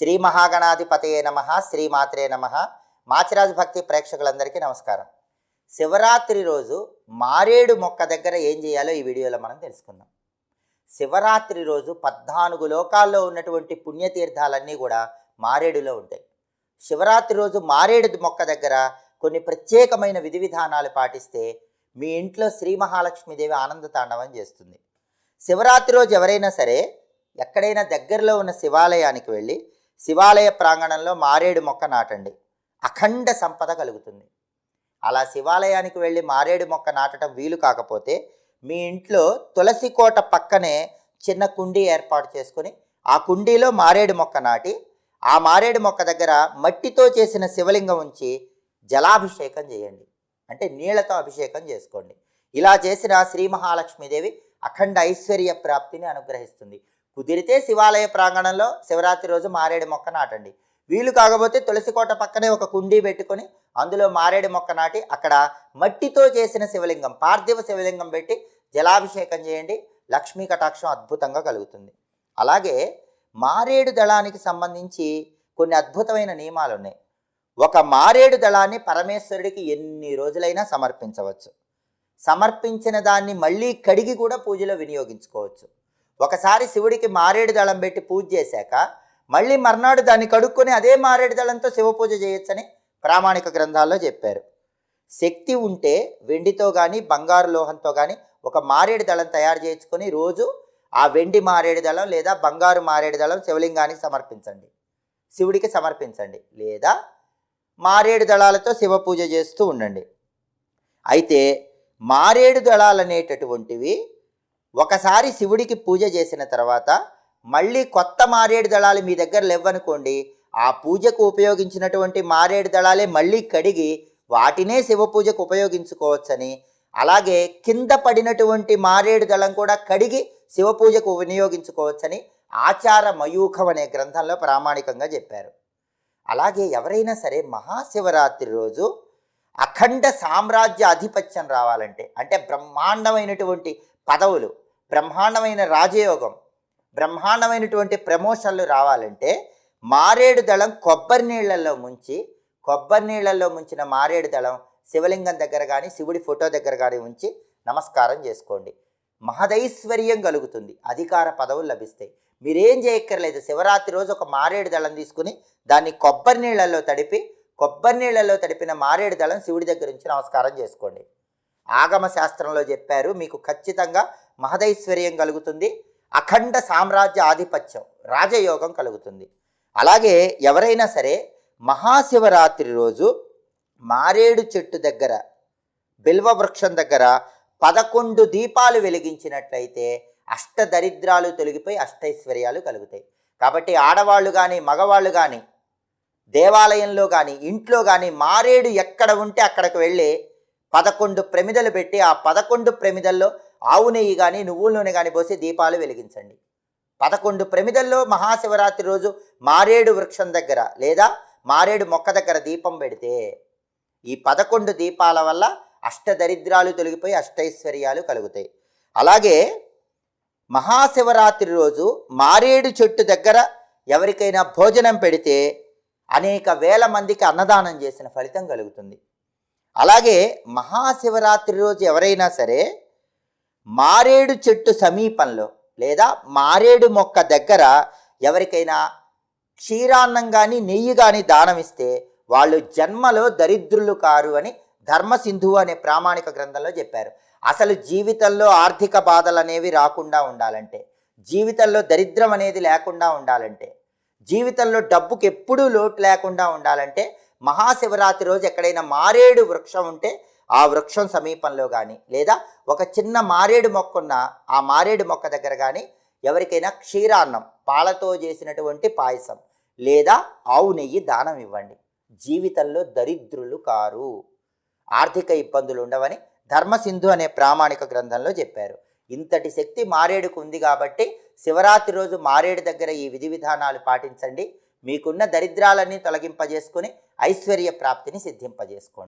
శ్రీ మహాగణాధిపతయే నమ శ్రీమాత్రే నమ. మాచిరాజు భక్తి ప్రేక్షకులందరికీ నమస్కారం. శివరాత్రి రోజు మారేడు మొక్క దగ్గర ఏం చేయాలో ఈ వీడియోలో మనం తెలుసుకుందాం. శివరాత్రి రోజు పద్నాలుగు లోకాల్లో ఉన్నటువంటి పుణ్యతీర్థాలన్నీ కూడా మారేడులో ఉంటాయి. శివరాత్రి రోజు మారేడు మొక్క దగ్గర కొన్ని ప్రత్యేకమైన విధి విధానాలు పాటిస్తే మీ ఇంట్లో శ్రీ మహాలక్ష్మీదేవి ఆనంద తాండవం చేస్తుంది. శివరాత్రి రోజు ఎవరైనా సరే ఎక్కడైనా దగ్గరలో ఉన్న శివాలయానికి వెళ్ళి శివాలయ ప్రాంగణంలో మారేడు మొక్క నాటండి. అఖండ సంపద కలుగుతుంది. అలా శివాలయానికి వెళ్ళి మారేడు మొక్క నాటడం వీలు కాకపోతే మీ ఇంట్లో తులసి కోట పక్కనే చిన్న కుండీ ఏర్పాటు చేసుకొని ఆ కుండీలో మారేడు మొక్క నాటి ఆ మారేడు మొక్క దగ్గర మట్టితో చేసిన శివలింగం ఉంచి జలాభిషేకం చేయండి. అంటే నీళ్ళతో అభిషేకం చేసుకోండి. ఇలా చేసిన శ్రీ మహాలక్ష్మీదేవి అఖండ ఐశ్వర్య ప్రాప్తిని అనుగ్రహిస్తుంది. కుదిరితే శివాలయ ప్రాంగణంలో శివరాత్రి రోజు మారేడు మొక్క నాటండి. వీలు కాకపోతే తులసి కోట పక్కనే ఒక కుండీ పెట్టుకొని అందులో మారేడు మొక్క నాటి అక్కడ మట్టితో చేసిన శివలింగం పార్థివ శివలింగం పెట్టి జలాభిషేకం చేయండి. లక్ష్మీ కటాక్షం అద్భుతంగా కలుగుతుంది. అలాగే మారేడు దళానికి సంబంధించి కొన్ని అద్భుతమైన నియమాలు ఉన్నాయి. ఒక మారేడు దళాన్ని పరమేశ్వరుడికి ఎన్ని రోజులైనా సమర్పించవచ్చు. సమర్పించిన దాన్ని మళ్ళీ కడిగి కూడా పూజలో వినియోగించుకోవచ్చు. ఒకసారి శివుడికి మారేడు దళం పెట్టి పూజ చేశాక మళ్ళీ మర్నాడు దాన్ని కడుక్కొని అదే మారేడు దళంతో శివ పూజ చేయొచ్చని ప్రామాణిక గ్రంథాల్లో చెప్పారు. శక్తి ఉంటే వెండితో కానీ బంగారు లోహంతో కానీ ఒక మారేడు దళం తయారు చేయించుకొని రోజు ఆ వెండి మారేడు దళం లేదా బంగారు మారేడు దళం శివలింగానికి సమర్పించండి. శివుడికి సమర్పించండి. లేదా మారేడు దళాలతో శివ పూజ చేస్తూ ఉండండి. అయితే మారేడు దళాలు అనేటటువంటివి ఒకసారి శివుడికి పూజ చేసిన తర్వాత మళ్ళీ కొత్త మారేడు దళాలు మీ దగ్గర లేవనుకోండి ఆ పూజకు ఉపయోగించినటువంటి మారేడు దళాలే మళ్ళీ కడిగి వాటినే శివ పూజకు ఉపయోగించుకోవచ్చని అలాగే కింద పడినటువంటి మారేడు దళం కూడా కడిగి శివ పూజకు వినియోగించుకోవచ్చని ఆచార మయూఖం అనే గ్రంథంలో ప్రామాణికంగా చెప్పారు. అలాగే ఎవరైనా సరే మహాశివరాత్రి రోజు అఖండ సామ్రాజ్య ఆధిపత్యం రావాలంటే అంటే బ్రహ్మాండమైనటువంటి పదవులు. బ్రహ్మాండమైన రాజయోగం. బ్రహ్మాండమైనటువంటి ప్రమోషన్లు రావాలంటే మారేడు దళం కొబ్బరి నీళ్ళల్లో ముంచి కొబ్బరి నీళ్ళల్లో ముంచిన మారేడు దళం శివలింగం దగ్గర కానీ శివుడి ఫోటో దగ్గర కానీ ఉంచి నమస్కారం చేసుకోండి. మహదైశ్వర్యం కలుగుతుంది. అధికార పదవులు లభిస్తాయి. మీరేం చేయక్కర్లేదు. శివరాత్రి రోజు ఒక మారేడు దళం తీసుకుని దాన్ని కొబ్బరి నీళ్ళల్లో తడిపి కొబ్బరి నీళ్ళల్లో తడిపిన మారేడు దళం శివుడి దగ్గర నుంచి నమస్కారం చేసుకోండి. ఆగమ శాస్త్రంలో చెప్పారు మీకు ఖచ్చితంగా మహదైశ్వర్యం కలుగుతుంది అఖండ సామ్రాజ్య ఆధిపత్యం రాజయోగం కలుగుతుంది. అలాగే ఎవరైనా సరే మహాశివరాత్రి రోజు మారేడు చెట్టు దగ్గర బిల్వ వృక్షం దగ్గర పదకొండు దీపాలు వెలిగించినట్లయితే అష్టదరిద్రాలు తొలగిపోయి అష్టైశ్వర్యాలు కలుగుతాయి. కాబట్టి ఆడవాళ్ళు కానీ మగవాళ్ళు కానీ దేవాలయంలో కానీ ఇంట్లో కానీ మారేడు ఎక్కడ ఉంటే అక్కడికి వెళ్ళి పదకొండు ప్రమిదలు పెట్టి ఆ పదకొండు ప్రమిదల్లో ఆవు నెయ్యి కానీ నువ్వుల నూనె కానీ పోసి దీపాలు వెలిగించండి. పదకొండు ప్రమిదల్లో మహాశివరాత్రి రోజు మారేడు వృక్షం దగ్గర లేదా మారేడు మొక్క దగ్గర దీపం పెడితే ఈ పదకొండు దీపాల వల్ల అష్టదరిద్రాలు తొలగిపోయి అష్టైశ్వర్యాలు కలుగుతాయి. అలాగే మహాశివరాత్రి రోజు మారేడు చెట్టు దగ్గర ఎవరికైనా భోజనం పెడితే అనేక వేల మందికి అన్నదానం చేసిన ఫలితం కలుగుతుంది. అలాగే మహాశివరాత్రి రోజు ఎవరైనా సరే మారేడు చెట్టు సమీపంలో లేదా మారేడు మొక్క దగ్గర ఎవరికైనా క్షీరాన్నం కానీ నెయ్యి కానీ దానం ఇస్తే వాళ్ళు జన్మలో దరిద్రులు కారు అని ధర్మసింధు అనే ప్రామాణిక గ్రంథంలో చెప్పారు. అసలు జీవితంలో ఆర్థిక బాధలు అనేవి రాకుండా ఉండాలంటే జీవితంలో దరిద్రం అనేది లేకుండా ఉండాలంటే జీవితంలో డబ్బుకి ఎప్పుడూ లోటు లేకుండా ఉండాలంటే మహాశివరాత్రి రోజు ఎక్కడైనా మారేడు వృక్షం ఉంటే ఆ వృక్షం సమీపంలో కానీ లేదా ఒక చిన్న మారేడు మొక్క ఉన్న ఆ మారేడు మొక్క దగ్గర కానీ ఎవరికైనా క్షీరాన్నం పాలతో చేసినటువంటి పాయసం లేదా ఆవు నెయ్యి దానం ఇవ్వండి. జీవితంలో దరిద్రులు కారు. ఆర్థిక ఇబ్బందులు ఉండవని ధర్మసింధు అనే ప్రామాణిక గ్రంథంలో చెప్పారు. ఇంతటి శక్తి మారేడుకు ఉంది కాబట్టి శివరాత్రి రోజు మారేడు దగ్గర ఈ విధి విధానాలు పాటించండి. మీకున్న దరిద్రాలన్నీ తొలగింపజేసుకొని ఐశ్వర్య ప్రాప్తిని సిద్ధింపజేసుకోండి.